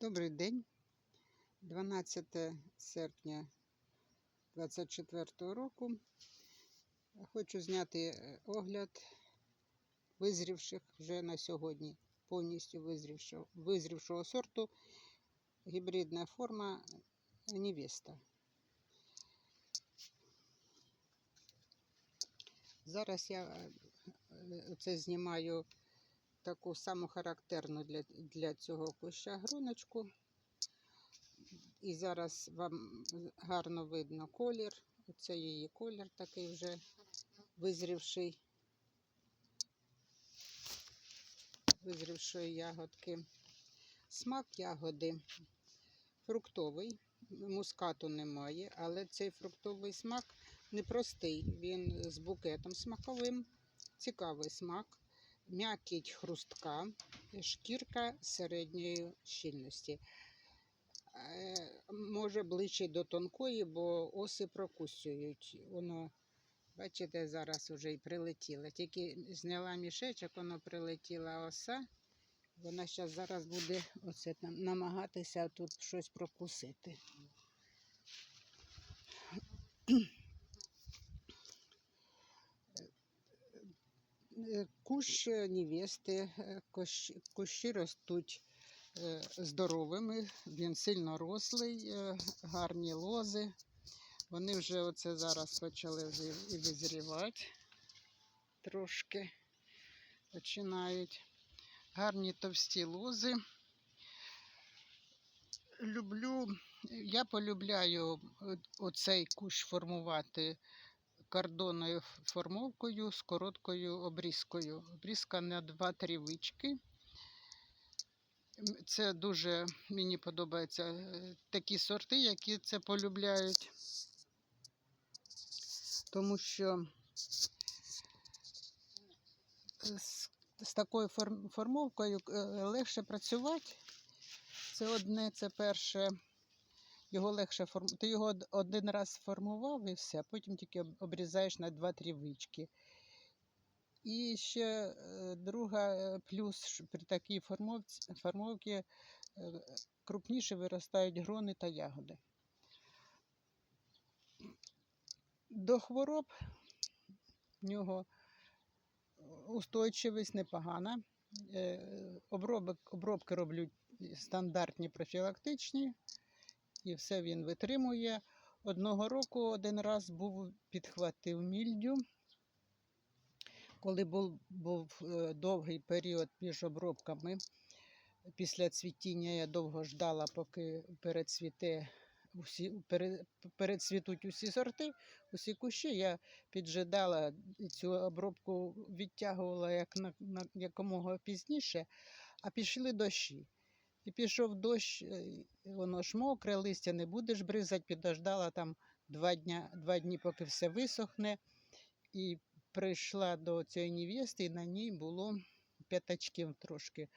Добрий день. 12 серпня 2024 року. Хочу зняти е, огляд визрівших вже на сьогодні повністю визрівшого, визрівшого сорту гібридна форма Невеста. Зараз я е, е, це знімаю таку саму характерну для, для цього куща гроночку. І зараз вам гарно видно колір. Оце її колір такий вже визрівший. Визрівшої ягодки. Смак ягоди фруктовий, мускату немає, але цей фруктовий смак непростий. Він з букетом смаковим, цікавий смак м'якіть хрустка, шкірка середньої щільності. Е, Може ближче до тонкої, бо оси прокусюють. Воно, бачите, зараз вже і прилетіло. Тільки зняла мішечок, воно прилетіла оса. Вона зараз зараз буде оце там намагатися тут щось прокусити. Е, Кущ невести, е, кущі ростуть е, здоровими, він сильно рослий, гарні лози. Вони вже оце зараз почали визрівати трошки починають. Гарні товсті лози. Люблю, я полюбляю оцей кущ формувати кордонною формовкою з короткою обрізкою. Обрізка на 2-3 вички. Це дуже мені подобаються е, такі сорти, які це полюбляють. Тому що з, з такою форм- формовкою е, легше працювати. Це одне, це перше. Його легше форм... Ти його один раз сформував і все, потім тільки обрізаєш на 2-3 вички. І ще е, друга е, плюс при такій формовці, формовці е, крупніше виростають грони та ягоди. До хвороб в нього устойчивість непогана. Обробки роблю стандартні профілактичні, і все він витримує. Одного року один раз був підхватив мільдю. Коли був, був е, довгий період між обробками, після цвітіння я довго ждала, поки перецвіте усі, пере, перецвітуть усі сорти, усі кущі. Я піджидала цю обробку відтягувала як на, на якомога пізніше, а пішли дощі. І пішов дощ, е, воно ж мокре, листя не будеш бризати, підождала там два, дня, два дні, поки все висохне. І прийшла до цієї невести, і на ній було п'ятачків трошки. Е,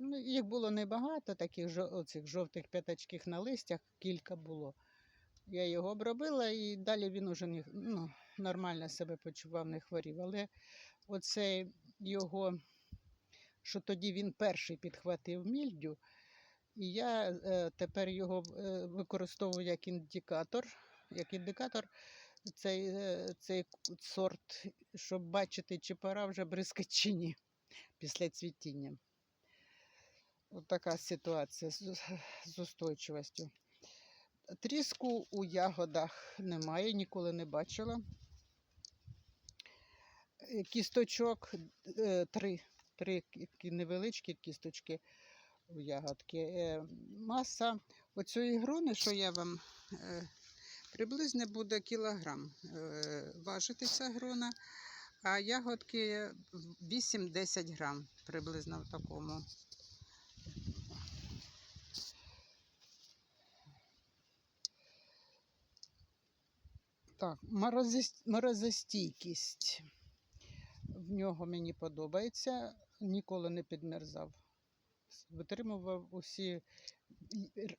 Ну, їх було небагато, таких оцих жовтих п'ятачків на листях кілька було. Я його обробила і далі він уже не, ну, нормально себе почував, не хворів. Але оце його, що тоді він перший підхватив мільдю, і я е, тепер його е, використовую як індикатор, як індикатор цей, е, цей сорт, щоб бачити, чи пора вже бризкати чи ні після цвітіння. От ситуація з, устойчивістю. Тріску у ягодах немає, ніколи не бачила. Кісточок три, три кі- невеличкі кісточки у ягодки. Е, Маса оцієї грони, що я вам е, приблизно буде кілограм е, важити ця грона, а ягодки 8-10 грам приблизно в такому. Так, морозостійкість. В нього мені подобається, ніколи не підмерзав. Витримував усі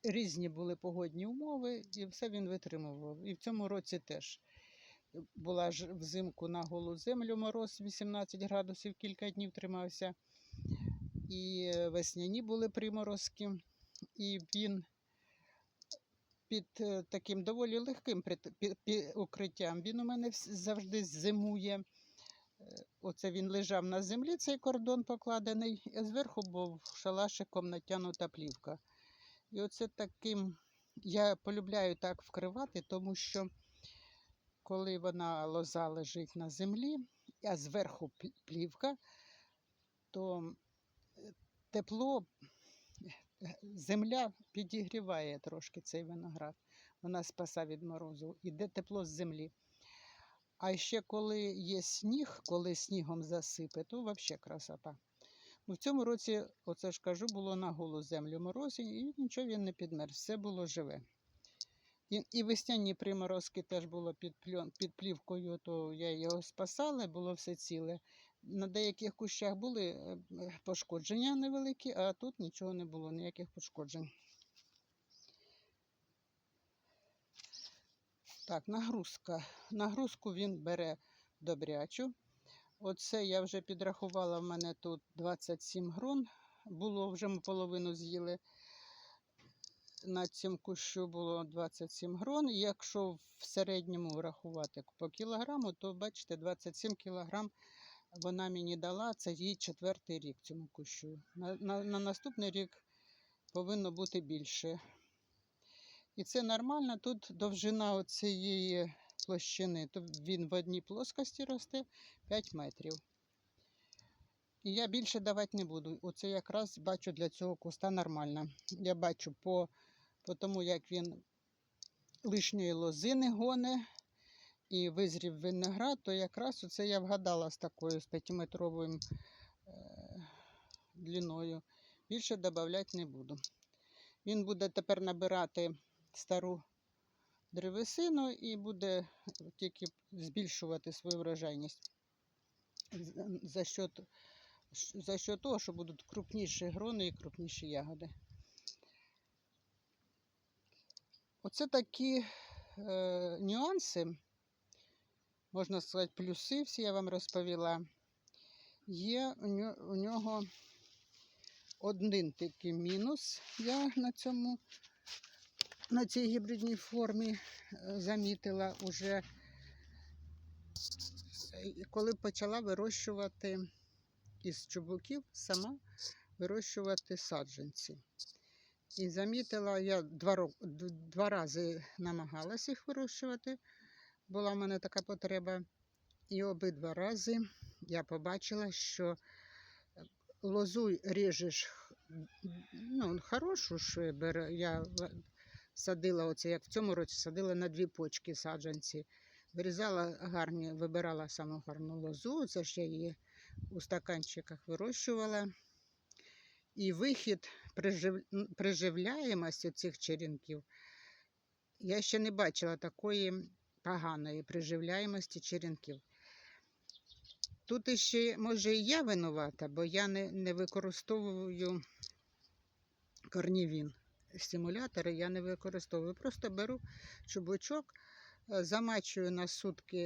різні були погодні умови, і все він витримував. І в цьому році теж. Була ж взимку на голу землю мороз 18 градусів, кілька днів тримався. І весняні були приморозки. і він під е, таким доволі легким укриттям. Він у мене завжди зимує. Оце він лежав на землі, цей кордон покладений, а зверху був шалашиком натягнута плівка. І оце таким я полюбляю так вкривати, тому що коли вона лоза лежить на землі, а зверху плівка, то тепло, земля підігріває трошки цей виноград. Вона спаса від морозу, іде тепло з землі. А ще коли є сніг, коли снігом засипе, то взагалі красота. Ну, в цьому році, оце ж кажу, було на голу землю морозі, і нічого він не підмерз, все було живе. І, і весняні приморозки теж було під, пльон, під плівкою, то я його спасала, було все ціле. На деяких кущах були е, пошкодження невеликі, а тут нічого не було, ніяких пошкоджень. Так, нагрузка. Нагрузку він бере добрячу. Оце я вже підрахувала, в мене тут 27 грон. Було вже ми половину з'їли. На цьому кущу було 27 грон. Якщо в середньому врахувати по кілограму, то бачите, 27 кілограм вона мені дала. Це їй четвертий рік цьому кущу. На, на, на наступний рік повинно бути більше. І це нормально. Тут довжина цієї площини, то він в одній плоскості росте 5 метрів. І я більше давати не буду. Оце якраз бачу для цього куста нормально. Я бачу по, по тому, як він лишньої лози не гоне і визрів виноград, то якраз оце я вгадала з такою з 5-метровою е, длиною. Більше додавати не буду. Він буде тепер набирати стару древесину і буде тільки збільшувати свою врожайність. За счет, за счет того, що будуть крупніші грони і крупніші ягоди. Оце такі е, нюанси, можна сказати, плюси, всі я вам розповіла. Є у ньо- у нього один такий мінус. Я на цьому на цій гібридній формі е, замітила уже, е, коли почала вирощувати із чубуків, сама вирощувати саджанці. І замітила, я два, два рази намагалась їх вирощувати. Була в мене така потреба. І обидва рази я побачила, що лозу ріжеш ну, хорошу бере. Я садила, оце як в цьому році садила на дві почки саджанці. Вирізала гарні, вибирала саму гарну лозу. Це ж я її у стаканчиках вирощувала. І вихід прижив... приживляємості цих черенків. Я ще не бачила такої поганої приживляємості черенків. Тут іще, може, і я винувата, бо я не, не використовую корнівін. Стимулятори я не використовую. Просто беру чубочок, е, замачую на сутки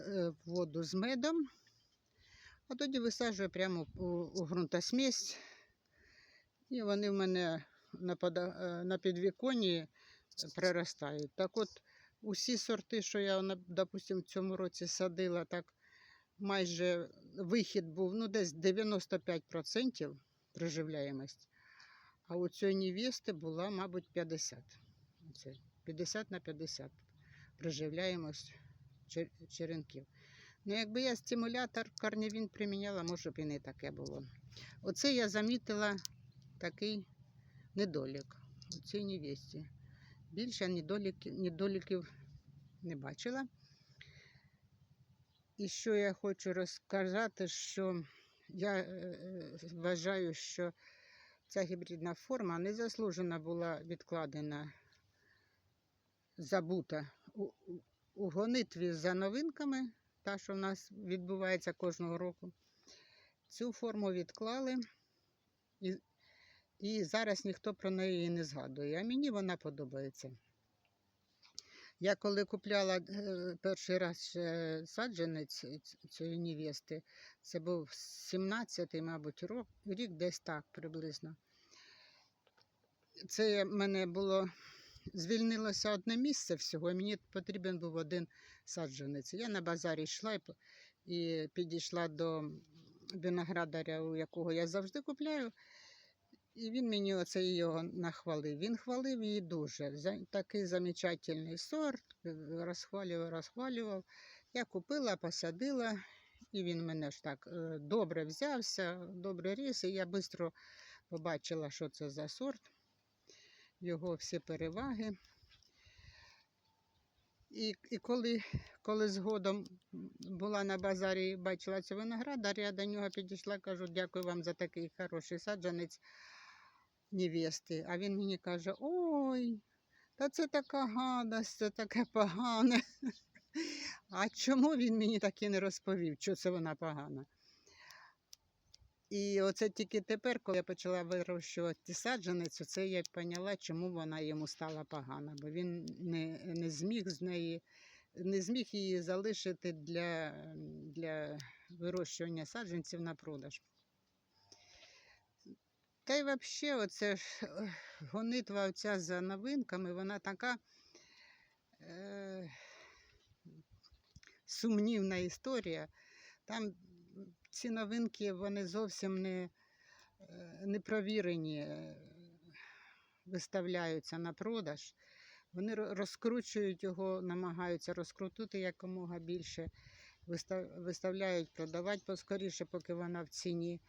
е, воду з медом, а тоді висаджую прямо у, ґрунтосмесь. І вони в мене е, на підвіконні приростають. Так от, усі сорти, що я, на- допустим, в цьому році садила, так майже вихід був ну, десь 95% приживляємость. А у цієї невести була, мабуть, 50. Оце, 50 на 50 приживляємость чер- черенків. Ну, якби я стимулятор корневін приміняла, може б і не таке було. Оце я замітила такий недолік у цій невесті. Більше недоліків, недоліків не бачила. І що я хочу розказати, що я е, е, вважаю, що ця гібридна форма незаслужено була відкладена, забута у, у, гонитві за новинками, та, що в нас відбувається кожного року. Цю форму відклали, і, і зараз ніхто про неї не згадує. А мені вона подобається. Я коли купляла е, перший раз саджанець цієї невести, це був 17-й, мабуть, рок, рік, десь так приблизно. це в мене було звільнилося одне місце всього, і мені потрібен був один саджанець. Я на базарі йшла і підійшла до виноградаря, у якого я завжди купляю. І він мені оце його нахвалив. Він хвалив її дуже. Такий замечательний сорт, е, розхвалював, розхвалював. Я купила, посадила, і він мене ж так е, добре взявся, добре ріс, і я швидко побачила, що це за сорт, його всі переваги. І, і коли, коли згодом була на базарі і бачила цю виноградар, я до нього підійшла, кажу, дякую вам за такий хороший саджанець невести. А він мені каже: Ой, та це така гадость, це таке погане. А чому він мені так і не розповів, що це вона погана? І оце тільки тепер, коли я почала вирощувати саджаницю, це я поняла, чому вона йому стала погана, бо він не, не зміг з неї, не зміг її залишити для, для вирощування саджанців на продаж. Та й взагалі, оце ж гонитва оця за новинками, вона така е, сумнівна історія. Там ці новинки вони зовсім не, е, не провірені, е, виставляються на продаж. Вони розкручують його, намагаються розкрутити якомога більше, виставляють продавати поскоріше, поки вона в ціні.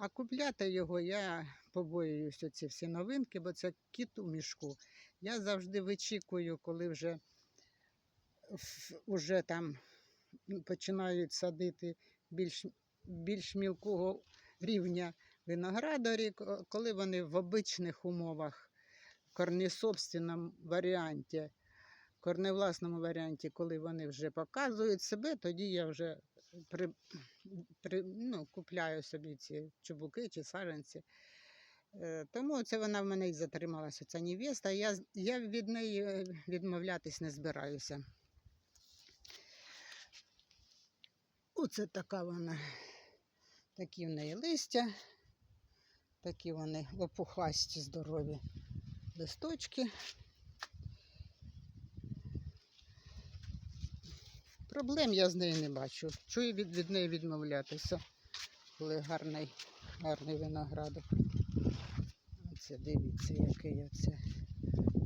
А купляти його я побоююсь оці всі новинки, бо це кіт у мішку. Я завжди вичікую, коли вже, в- уже там починають садити більш, більш мілкого рівня виноградарі, коли вони в обичних умовах, корнесобственному варіанті, корневласному варіанті, коли вони вже показують себе, тоді я вже при, ну, купляю собі ці чубуки чи саджанці. Е, Тому це вона в мене і затрималася, ця невеста. Я, я від неї е, відмовлятись не збираюся. Оце така вона. Такі в неї листя, такі вони опухасті, здорові листочки. Проблем я з нею не бачу. Чую від, від неї відмовлятися, коли гарний, гарний виноградок. Оце дивіться, який оце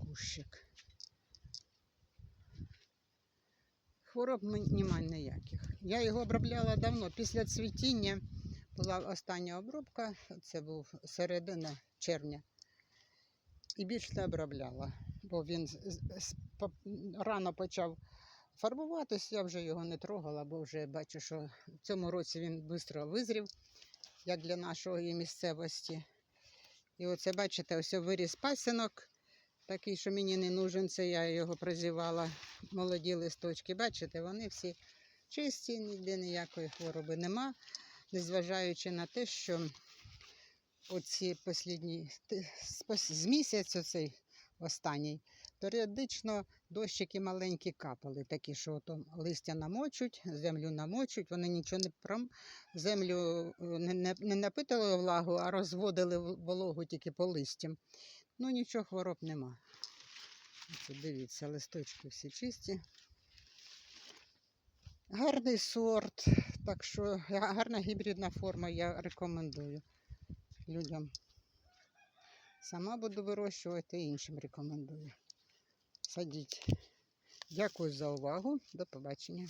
кущик. Хвороб м- нема ніяких. Я його обробляла давно. Після цвітіння була остання обробка, це був середина червня. І більше не обробляла, бо він рано почав фарбуватись, я вже його не трогала, бо вже бачу, що в цьому році він швидко визрів, як для нашої місцевості. І оце, бачите, ось виріс пасинок, такий, що мені не нужен, це я його прозівала. Молоді листочки, бачите, вони всі чисті, ніде ніякої хвороби нема, незважаючи на те, що оці послідні, з пос- з місяць оцей останній, періодично дощики маленькі капали, такі, що там листя намочуть, землю намочуть, вони нічого не пром... землю е, не, не, не напитали влагу, а розводили вологу тільки по листям. Ну нічого хвороб нема. Оце дивіться, листочки всі чисті. Гарний сорт, так що гарна гібридна форма, я рекомендую людям. Сама буду вирощувати іншим рекомендую. Садіть. Дякую за увагу. До побачення.